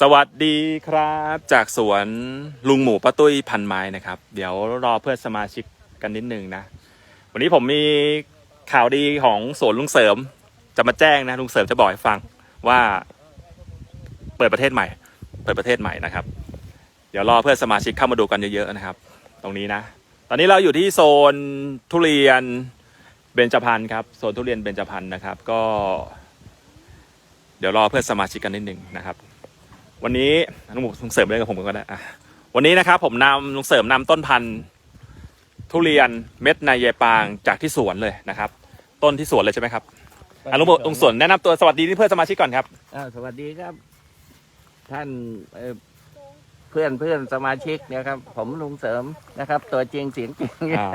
สวัสดีครับ จากสวนลุงหมูป้าตุ้ยพันไม้นะครับ เดี๋ยวรอเพื่อนสมาชิกกันนิดนึงนะ วันนี้ผมมีข่าวดีของสวนลุงเสริม จะมาแจ้งนะลุงเสริมจะบอกให้ฟังว่า เปิดประเทศใหม่ เปิดประเทศใหม่นะครับ เดี๋ยวรอเพื่อนสมาชิกเข้ามาดูกันเยอะๆนะครับ ตรงนี้นะ ตอนนี้เราอยู่ที่โซนทุเรียนเบญจพรรณครับโซนทุเรียนเบญจพรรณนะครับ ก็ เดี๋ยวรอเพื่อนสมาชิกกันนิดหนึ่งนะครับ วันนี้ลุงหมูลุงเสริมเล่นกับผมก็ได้อะวันนี้นะครับผมนำลุงเสริมนำต้นพันธุ์ทุเรียนเม็ดนายายปางจากที่สวนเลยนะครับ ต้นที่สวนเลยใช่ไหมครับอะลุงหมูลุงสวนแนะนำตัวสวัสดีที่เพื่อนสมาชิกก่อนครับอ่าสวัสดีครับ ท่านเอ่อเพื่อนเพื่อนสมาชิกเนี่ยครับ ผมลุงเสริมนะครับ ตัวจริงเสียงจริง อ่า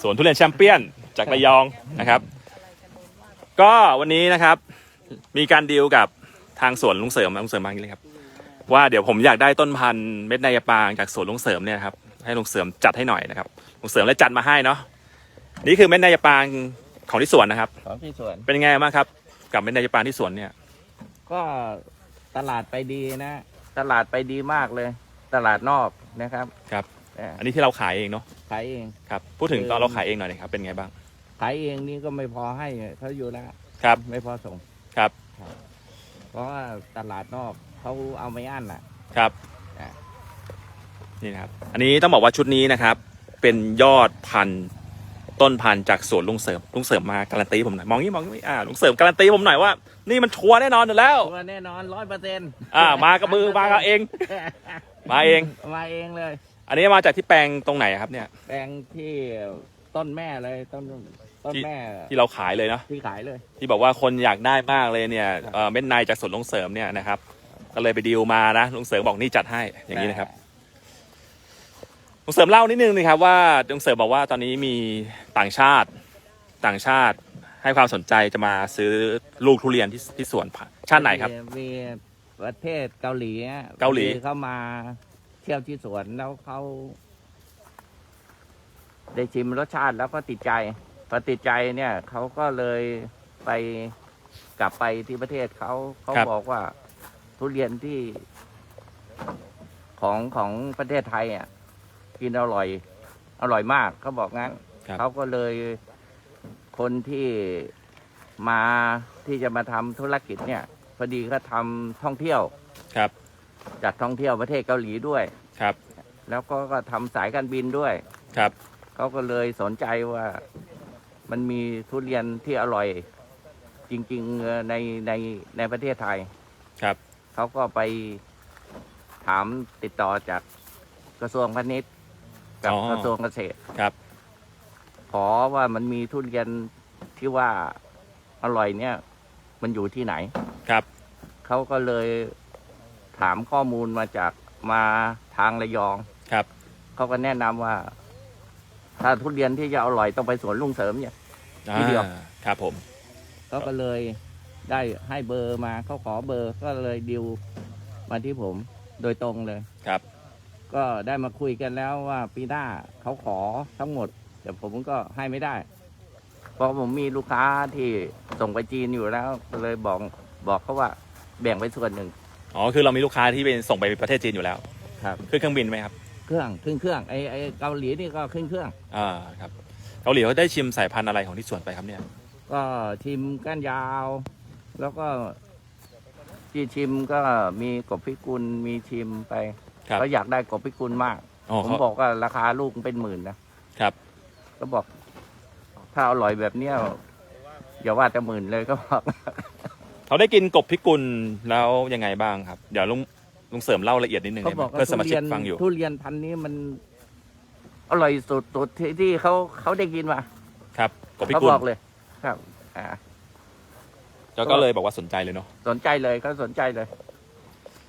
สวนทุเรียนแชมเปี้ยนจากระยองนะครับ ก็วันนี้นะครับมีการดีลกับ ทางสวนลุงเสริมลุงเสริมมาอย่างนี้เลยครับว่าเดี๋ยวผมอยากได้ต้นพันธุ์เม็ดนายปางจากสวนลุงเสริมเนี่ยนะครับให้ลุงเสริมจัดให้หน่อยนะครับลุงเสริมเลยจัดมาให้เนาะนี่คือเม็ดนายปางของที่สวนนะครับ ของที่สวน เป็นยังไงบ้างครับ กับเม็ดนายปางที่สวนเนี่ย ก็ตลาดไปดีนะ ตลาดไปดีมากเลย ตลาดนอกนะครับครับเอ่ออันนี้ที่เราขายเองเนาะขายเอง ครับพูดถึงตอนเราขายเองหน่อยนะครับเป็นไงบ้างขายเองนี่ก็ไม่พอให้เขาอยู่แล้วครับ ไม่พอส่งครับ เพราะว่าตลาดนอกเขาเอาไม่อั้นอะ ครับอ่านี่นะครับ อันนี้ต้องบอกว่าชุดนี้นะครับ เป็นยอดพันธุ์ต้นพันธุ์จากสวนลุงเสริมลุงเสริมมาการันตีผมหน่อยมองนี้มองนี้อ่าลุงเสริมการันตีผมหน่อยว่านี่มันชัวร์แน่นอนอยู่แล้ว ตัวแน่นอนร้อยเปอร์เซ็นต์อ่า มากับมือมากับเอง มาเอง มาเองเลย อันนี้มาจากที่แปลงตรงไหนครับเนี่ย แปลงที่ต้นแม่เลยต้น ต้นที่แม่ที่เราขายเลยเนาะที่ขายเลย ที่บอกว่าคนอยากได้มากเลยเนี่ยเอ่อเม็ดในจากสวนลุงเสริมเนี่ยนะครับ ก็เลยไปดีลมานะลุงเสริมบอกนี่จัดให้อย่างนี้นะครับลุงเสริมเล่านิดนึงนะครับว่าลุงเสริมบอกว่าตอนนี้มีต่างชาติต่างชาติให้ความสนใจจะมาซื้อลูกทุเรียนที่ที่สวนผักชาติไหนครับมีมีประเทศเกาหลีอะเกาหลีเขามาเที่ยวที่สวนแล้วเขาได้ชิมรสชาติแล้วก็ติดใจ พอติดใจเนี่ยเขาก็เลยไปกลับไปที่ประเทศเขาเขาบอกว่าทุเรียนที่ของของประเทศไทยอะกินอร่อย อร่อยมากเขาบอกงั้น ครับ เขาก็เลยคนที่มาที่จะมาทำธุรกิจเนี่ยพอดีก็ทำท่องเที่ยวครับ จัดท่องเที่ยวประเทศเกาหลีด้วย ครับ แล้วก็ก็ทำสายการบินด้วย ครับ เขาก็เลยสนใจว่า มันมีทุเรียนที่อร่อย จริงๆเอ่อในในในประเทศไทย ครับ เขาก็ไปถามติดต่อจากกระทรวงพาณิชย์ กับอ๋อ กระทรวงเกษตร ครับ ขอว่ามันมีทุเรียนที่ว่าอร่อยเนี่ย มันอยู่ที่ไหน ครับ เขาก็เลยถามข้อมูลมาจากมาทางระยอง ครับ เขาก็แนะนำว่า ถ้าทุเรียนที่จะอร่อยต้องไปสวนลุงเสริมเนี่ย ทีเดียวอ่าครับผม เขาก็เลยได้ให้เบอร์มาเขาขอเบอร์ก็เลยดิวมาที่ผมโดยตรงเลย ครับ ก็ได้มาคุยกันแล้วว่าปีหน้าเขาขอทั้งหมด แต่ผมก็ให้ไม่ได้ เพราะผมมีลูกค้าที่ส่งไปจีนอยู่แล้วก็เลยบอกบอกเขาว่าแบ่งไปส่วนหนึ่งอ๋อ คือเรามีลูกค้าที่เป็นส่งไปประเทศจีนอยู่แล้ว ครับ ขึ้นเครื่องบินไหมครับ เครื่องขึ้นเครื่องไอไอเกาหลีนี่ก็ขึ้นเครื่อง อ่า ครับ เกาหลีเขาได้ชิมสายพันธุ์อะไรของที่สวนไปครับเนี่ย ก็ชิมก้านยาว แล้วก็ที่ชิมก็มีกบพิกุลมีชิมไปครับเขาอยากได้กบพิกุลมาก อ๋อผมเขาบอกว่าราคาลูกเป็นหมื่นนะครับ ก็บอก ถ้าอร่อยแบบเนี้ยอย่าว่าแต่หมื่นเลยก็บอก เขาได้กินกบพิกุลแล้วยังไงบ้างครับ เดี๋ยวลุงลุงเสริมเล่าละเอียดนิดนึงเขาได้ไหบมอกว่าเพื่อสทุมาชิเรีกยนฟังอยู่ ทุเรียนพันธุ์นี้มัน อร่อยสุดสุดที่ที่เขาเขาได้กินมาครับกบพิเขากุลบอกเลย ครับ อ่า แล้วก็เลยบอกว่าสนใจเลยเนาะสนใจเลยเขาสนใจเลย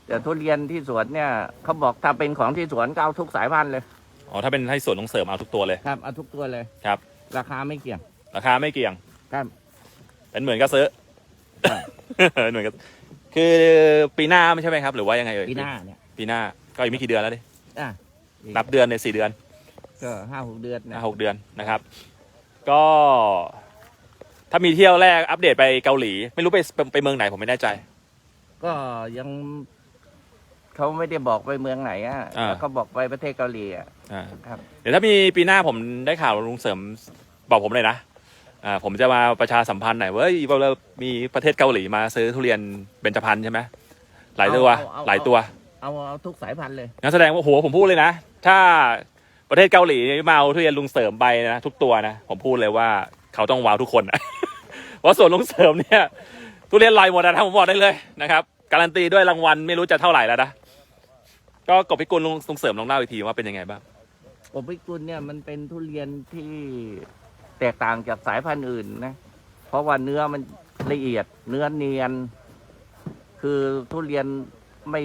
แต่ทุเรียนที่สวนเนี่ยเขาบอกถ้าเป็นของที่สวนก็เอาทุกสายพันธุ์เลย อ๋อถ้าเป็นให้สวนลุงเสริมเอาทุกตัวเลย ครับเอาทุกตัวเลยครับ ราคาไม่เกี่ยง ราคาไม่เกี่ยงครับ เป็นเหมือนก็ซื้อครับเหมือนกับคือปีหน้าไม่ใช่ไหมครับ หรือว่ายังไงเอ่ยปีหน้าเนี่ยปีหน้าก็อีกไม่กี่เดือนแล้วดิอะนับเดือนในยสี่เดือน ก็ห้าหกเดือนนะนะหกเดือนนะครับ ก็ถ้ามีเที่ยวแรกอัปเดตไปเกาหลี ไม่รู้ไปไปเมืองไหนผมไม่แน่ใจ ก็ยังเขาไม่ได้บอกไปเมืองไหนอะอ่า แล้วก็บอกไปประเทศเกาหลีอะอ่า ครับ เดี๋ยวถ้ามีปีหน้าผมได้ข่าวลุงเสริมบอกผมเลยนะ อ่า ผมจะมาประชาสัมพันธ์หน่อยว่าเฮ้ยเรามีประเทศเกาหลีมาซื้อทุเรียนเบญจพรรณใช่ไหมหลายตัว เอาเอาหลายตัวเอาเอาทุกสายพันธุ์เลย งั้นแสดงว่าโหผมพูดเลยนะ ถ้า ประเทศเกาหลีมาเอาทุเรียนลุงเสริมไปนะทุกตัวนะผมพูดเลยว่าเขาต้องว้าวทุกคนนะเพราะส่วนลุงเสริมเนี่ย ทุเรียนลอยหมดนะผมบอกได้เลยนะครับการันตีด้วยรางวัลไม่รู้จะเท่าไหร่แล้วนะก็กบพิกุลลุงลุงเสริมลองเล่าอีกทีว่าเป็นยังไงบ้างโอปิกุลเนี่ยมันเป็นทุเรียนที่แตกต่างจากสายพันธุ์อื่นนะ เพราะว่าเนื้อมันละเอียดเนื้อเนียน คือทุเรียนไม่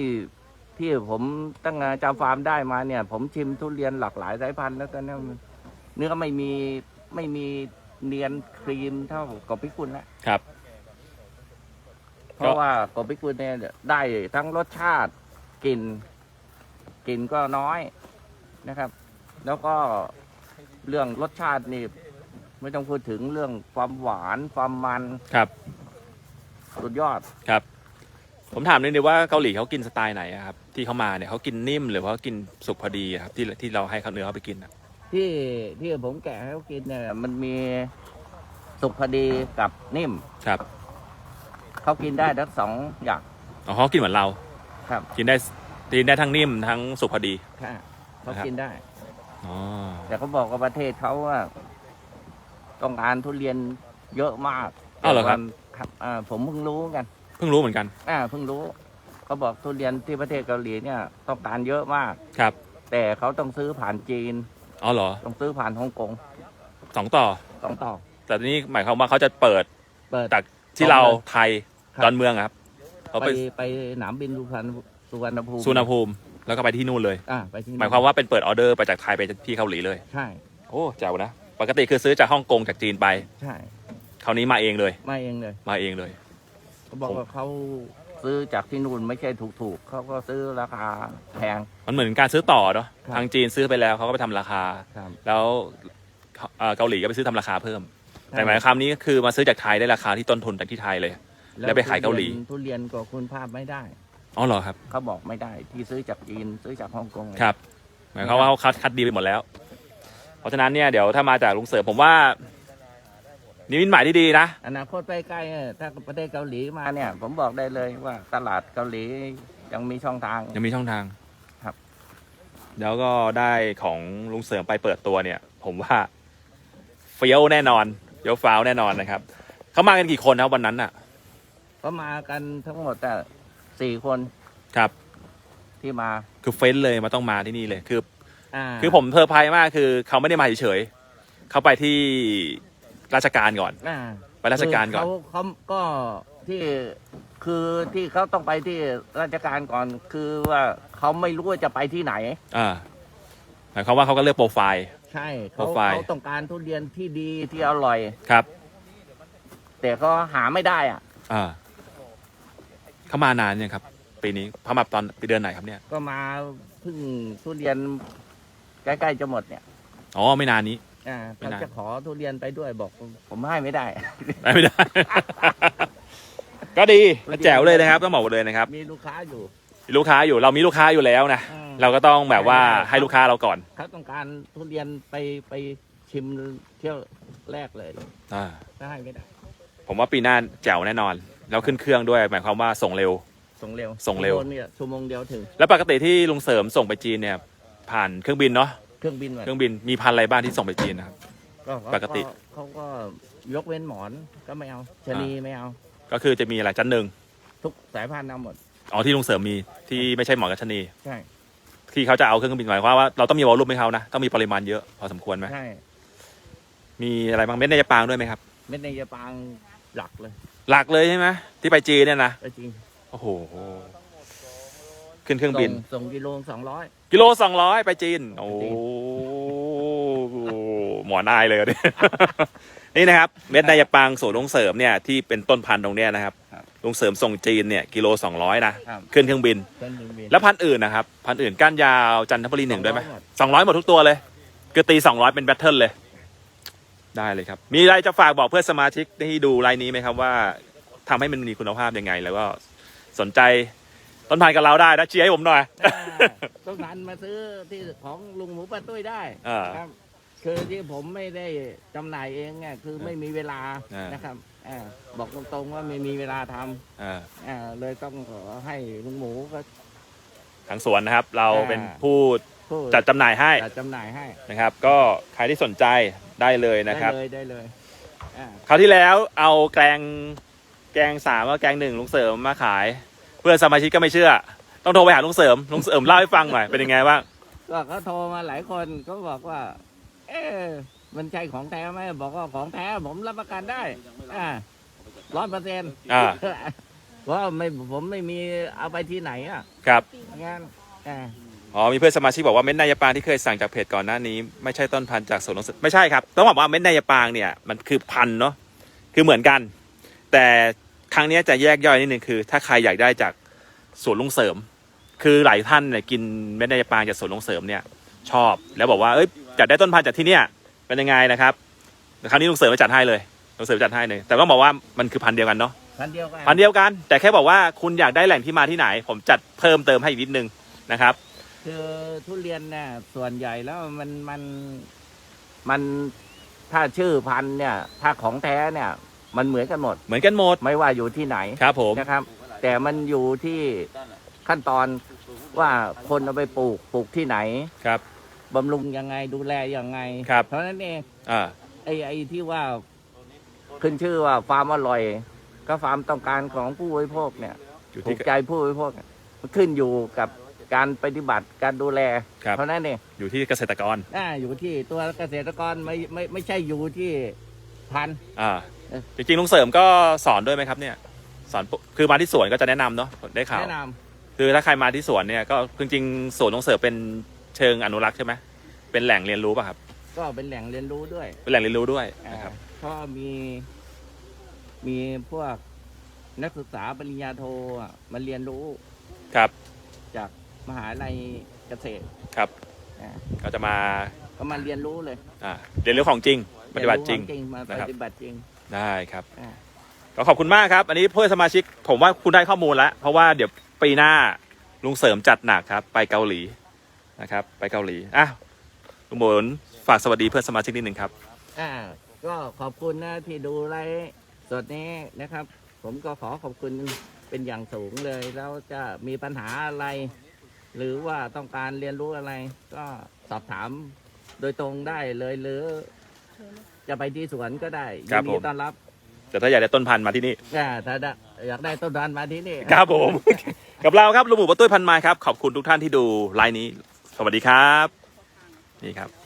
ที่ผมตั้งแต่จำฟาร์มได้มาเนี่ย ผมชิมทุเรียนหลากหลายสายพันธุ์แล้วตอนนี้มันเนื้อไม่มีไม่มีเนียนครีมเท่ากับพิกุลแล้วครับ เพราะว่ากบพิกุลเนี่ยได้ทั้งรสชาติกลิ่นกลิ่นก็น้อยนะครับ แล้วก็เรื่องรสชาตินี่ไม่ต้องพูดถึงเรื่องความหวานความมันครับ สุดยอดครับ ผมถามนิดนึงว่าเกาหลีเขากินสไตล์ไหนอะครับที่เขามาเนี่ยเขากินนิ่มหรือว่ากินสุกพอดีอะครับที่ที่เราให้เขาเนื้อเขาไปกินอะที่ที่ผมแกะให้เขากินเนี่ยมันมีสุกพอดีกับนิ่มครับเขากินได้ทั้งสองอย่างอ๋อเขากินเหมือนเรา ครับกินได้กินได้ทั้งนิ่มทั้งสุกพอดีค่ะเขานะครับกินได้อ๋อแต่เขาบอกว่าประเทศเขาว่าต้องการทุเรียนเยอะมากอ้าวเหรอครับ ครับอ่าผมเพิ่งรู้กัน เพิ่งรู้เหมือนกัน อ่าเพิ่งรู้เขาบอกทุเรียนที่ประเทศเกาหลีเนี่ยต้องการเยอะมาก ครับ แต่เขาต้องซื้อผ่านจีน อ๋อเหรอต้องซื้อผ่านฮ่องกงสองต่อ สองต่อ แต่ทีนี้หมายความว่าเขาจะเปิดเปิด จากที่เราไทยครับ ดอนเมืองอะครับเขาไปไปไปสนามบินสุพรรณสุวรรณภูมิสุวรรณภูมิแล้วก็ไปที่นู่นเลย อ่าไปที่นู่นหมายความว่าเป็นเปิดออเดอร์ไปจากไทยไปที่เกาหลีเลย ใช่โอ้เจ๋วนะ ปกติคือซื้อจากฮ่องกงจากจีนไป ใช่คราวนี้มาเองเลย มาเองเลย มาเองเลย เขาบอกว่าเขาซื้อจากที่นู่นไม่ใช่ถูกๆเขาก็ซื้อราคาแพง มันเหมือนการซื้อต่อเนาะครับทางจีนซื้อไปแล้วเขาก็ไปทำราคา ครับ แล้วเอ่อเกาหลีก็ไปซื้อทำราคาเพิ่ม แต่หมายความนี้ก็คือมาซื้อจากไทยได้ราคาที่ต้นทุนจากที่ไทยเลย แล้วไปขายเกาหลี ทุเรียนก็คุณภาพไม่ได้ อ๋อเหรอครับ เขาบอกไม่ได้ที่ซื้อจากจีนซื้อจากฮ่องกงครับ หมายความว่าเขาคัดคัดดีไปหมดแล้ว เพราะฉะนั้นเนี่ยเดี๋ยวถ้ามาจากลุงเสริมผมว่า นิมิตหมายที่ดีนะ อนาคตใกล้ๆเนี่ยถ้าประเทศเกาหลีมาเนี่ย ผมบอกได้เลยว่าตลาดเกาหลียังมีช่องทาง ยังมีช่องทางครับ แล้วก็ได้ของลุงเสริมไปเปิดตัวเนี่ย ผมว่าเฟี้ยวแน่นอนเฟี้ยวฟ้าวแน่นอนนะครับเขามากันกี่คนนะวันนั้นอะก็มากันทั้งหมดแต่สี่คนครับ ที่มาคือเฟ้นเลยมาต้องมาที่นี่เลยคืออ่าคือผมเซอร์ไพรส์มากคือเขาไม่ได้มาเฉยๆเขาไปที่ ราชการก่อน อ่าไปราชการก่อนเขาเขาก็ที่คือที่เขาต้องไปที่ราชการก่อน คือว่าเขาไม่รู้ว่าจะไปที่ไหน อ่าหมายความว่าเขาก็เลือกโปรไฟล์ ใช่เขาโปรไฟล์ เขาต้องการทุเรียนที่ดีที่อร่อย ครับ แต่ก็หาไม่ได้อะ อ่าเขามานานยังครับ ปีนี้เขามาตอนปีเดือนไหนครับเนี่ย ก็มาเพิ่งทุเรียนใกล้ๆจะหมดเนี่ย อ๋อไม่นานนี้ อ่าไม่เขานานจะขอทุเรียนไปด้วยบอก ผมให้ไม่ได้ไม่ได้ ก็ดีแจ๋วเลยนะครับ ต้องบอกเลยนะครับมีลูกค้าอยู่ มีลูกค้าอยู่เรามีลูกค้าอยู่แล้วนะอืม เราก็ต้องแบบว่าใช่ให้ลูกค้าเราก่อนเขาต้องการทุเรียนไปไปชิมเที่ยวแรกเลยอ่าถ้าให้ไม่ได้ ผมว่าปีหน้าแจ๋วแน่นอน แล้วขึ้นเครื่องด้วย หมายความว่าส่งเร็ว ส่งเร็วส่งเร็วชั่โมเนี่ยชั่วโมงเดียวถึง แล้วปกติที่ลุงเสริมส่งไปจีนเนี่ย ผ่านเครื่องบินเนาะ เครื่องบินมาเครื่องบินมีพันธุ์อะไรบ้างที่ส่งไปจีนนะครับก็เขาปกติ เขาก็ยกเว้นหมอนก็ไม่เอาชะนีไม่เอา ก็คือจะมีอะไรจันหนึ่งทุกสายพันธุ์เอาหมดอ๋อที่ลุงเสริมมีที่ไม่ใช่หมอนกัชนีใช่ที่เขาจะเอาเครื่องบินหมายความว่าเราต้องมีวอลลุ่มให้เขานะต้องมีปริมาณเยอะพอสมควรไหมใช่มีอะไรบางเม็ดในยปางด้วยไหมครับ เม็ดในยาปางหลักเลย หลักเลยใช่ไหมที่ไปจีนเนี่ยนะก็จริง โอ้โห ขึ้นเครื่องบิน ส่ส่งกิโลสองร้อย กิโลสองร้อยไปจีน โอ้ไปจีหมอนายเลยเนี่ย นี่นะครับเม็ดนายปังสูตรลุงเสริมเนี่ยที่เป็นต้นพันธุ์ตรงเนี้ยนะครับลุงเสริมส่งจีนเนี่ยกิโลสองร้อยนะครับ ขึ้นเครื่องบินเครื่องบินแล้วพันธุ์อื่นนะครับ พันธุ์อื่นก้านยาวจันทบุรีหนึ่งด้วยไหม200หมด สองร้อยหมดทุกตัวเลยคือตีสองร้อยเป็นแบทเทิลเลย ได้เลยครับ มีอะไรจะฝากบอกเพื่อนสมาชิกที่ดูไลน์นี้ไหมครับว่าทำให้มันมีคุณภาพยังไง แล้วก็สนใจ ต้นพันธุ์กับเราได้นะเชียร์ให้ผมหน่อย อ่าต้นพันธุ์มาซื้อที่ของลุงหมูป้าตุ้ยได้อ่าครับ คือที่ผมไม่ได้จำหน่ายเองเนี่ยคือไม่มีเวลาอ่าน นะครับอ่าบอกตรงๆว่าไม่มีเวลาทอ่าำอ่าเลยต้องขอให้ลุงหมูก็ ทางสวนนะครับ เราอ่า เป็นผู้พูดจัดจำหน่ายให้จัดจำหน่ายให้นะครับ ก็ใครที่สนใจได้เลยนะครับได้เลยได้เลยอ่าคราวที่แล้วเอาแกงแกงสามกับแกงหนึ่งลุงเสริมมาขาย เพื่อนสมาชิกก็ไม่เชื่อ ต้องโทรไปหาลุงเสริมลุงเสริมเล่าให้ฟังหน่อยเป็นยังไงบ้างก็เขาโทรมาหลายคนก็บอกว่า เอ๊ะมันใช่ของแท้ไหมบอกว่าของแท้ผมรับประกันได้อ่าร้อยเปอร์เซ็นต์อ่าว่าไม่ผมไม่มีเอาไปที่ไหนอะครับงานอ่าอ๋อมีเพื่อนสมาชิกบอกว่าเม็ดนายปางที่เคยสั่งจากเพจก่อนหน้านี้ ไม่ใช่ต้นพันธุ์จากสวนลุงเสริมไม่ใช่ครับ ต้องบอกว่าเม็ดนายปางเนี่ยมันคือพันธุ์เนาะคือเหมือนกัน แต่ ครั้งเนี้ยจะแยกย่อยนิดนึงคือ ถ้าใครอยากได้จากสวนลุงเสริม คือหลายท่านเนี่ยกินเม็ดนายปางจากสวนลุงเสริมเนี่ย ชอบแล้วบอกว่าเอ้ยอยากได้ต้นพันธุ์จากที่เนี่ยเป็นยังไงนะครับคราวนี้ลุงเสริมมาจัดให้เลยลุงเสริมจัดให้เลยแต่ต้องบอกว่ามันคือพันธุ์เดียวกันเนาะพันเดียวกันพันธุ์เดียวกัน แต่แค่บอกว่าคุณอยากได้แหล่งที่มาที่ไหน ผมจัดเพิ่มเติมให้อีกนิดนึงนะครับ คือทุเรียนเนี่ยส่วนใหญ่แล้วมันมันมันถ้าชื่อพันธุ์เนี่ย ถ้าของแท้เนี่ย มันเหมือนกันหมด เหมือนกันหมดไม่ว่าอยู่ที่ไหนครับผมนะครับ แต่มันอยู่ที่ขั้นตอนว่าคนเอาไปปลูกปลูกที่ไหนครับบำรุงยังไงดูแลยังไงครับเพราะฉะนั้นเองอ่าไอ้ไอ้ที่ว่าขึ้นชื่อว่าฟาร์มอร่อย ก็ฟาร์มต้องการของผู้บริโภคเนี่ยอยู่ถูที่กใจผู้บริโภคมันขึ้นอยู่กับการปฏิบัติการดูแลครับเพราะฉะนั้นเองอยู่ที่เกษตรกรอ่าอยู่ที่ตัวเกษตรกรไม่ไม่ไม่ใช่อยู่ที่พันธุ์อ่าเออ จริงๆลุงเสริมก็สอนด้วยไหมครับเนี่ย สอนปุ๊บคือมาที่สวนก็จะแนะนำเนาะได้ข่าว แนะนคือถ้าใครมาที่สวนเนี่ยก็จริงๆสวนลุงเสริมเป็นเชิงอนุรักษ์ใช่ไหมเป็นแหล่งเรียนรู้ป่ะครับำก็เป็นแหล่งเรียนรู้ด้วยเป็นแหล่งเรียนรู้ด้วยอ่านะครับ เพราะมี มีพวกนักศึกษาปริญญาโทอะมาเรียนรู้ครับ จากมหาลัยเกษตรครับ อ่าก็จะมาก็มาเรียนรู้เลยอ่าเรียนรู้ของจริงปฏิบัติจริง เยนของมานะครับปฏิบัติจริง ได้ครับอ่า ก็ขอบคุณมากครับ อันนี้เพื่อนสมาชิกผมว่าคุณได้ข้อมูลแล้ว เพราะว่าเดี๋ยวปีหน้าลุงเสริมจัดหนักครับ ไปเกาหลีนะครับ ไปเกาหลีอะลุงบนฝากสวัสดีเพื่อนสมาชิกนิดหนึ่งครับ อ่าก็ขอบคุณนะที่ดูไลฟ์สดนี้นะครับ ผมก็ขอขอบคุณเป็นอย่างสูงเลย แล้วจะมีปัญหาอะไร หรือว่าต้องการเรียนรู้อะไร ก็สอบถามโดยตรงได้เลยหรือ จะไปที่สวนก็ได้ครัยิบนดีผมต้อนรับแต่ถ้าอยากได้ต้นพันธุ์มาที่นี่อ่าถ้าได้อยากได้ต้นดานมาที่นี่ครับผม กับเราครับลุงหมูปะตุ้ยพันไม้ครับ ขอบคุณทุกท่านที่ดูไลน์นี้ สวัสดีครับ นี่ครับ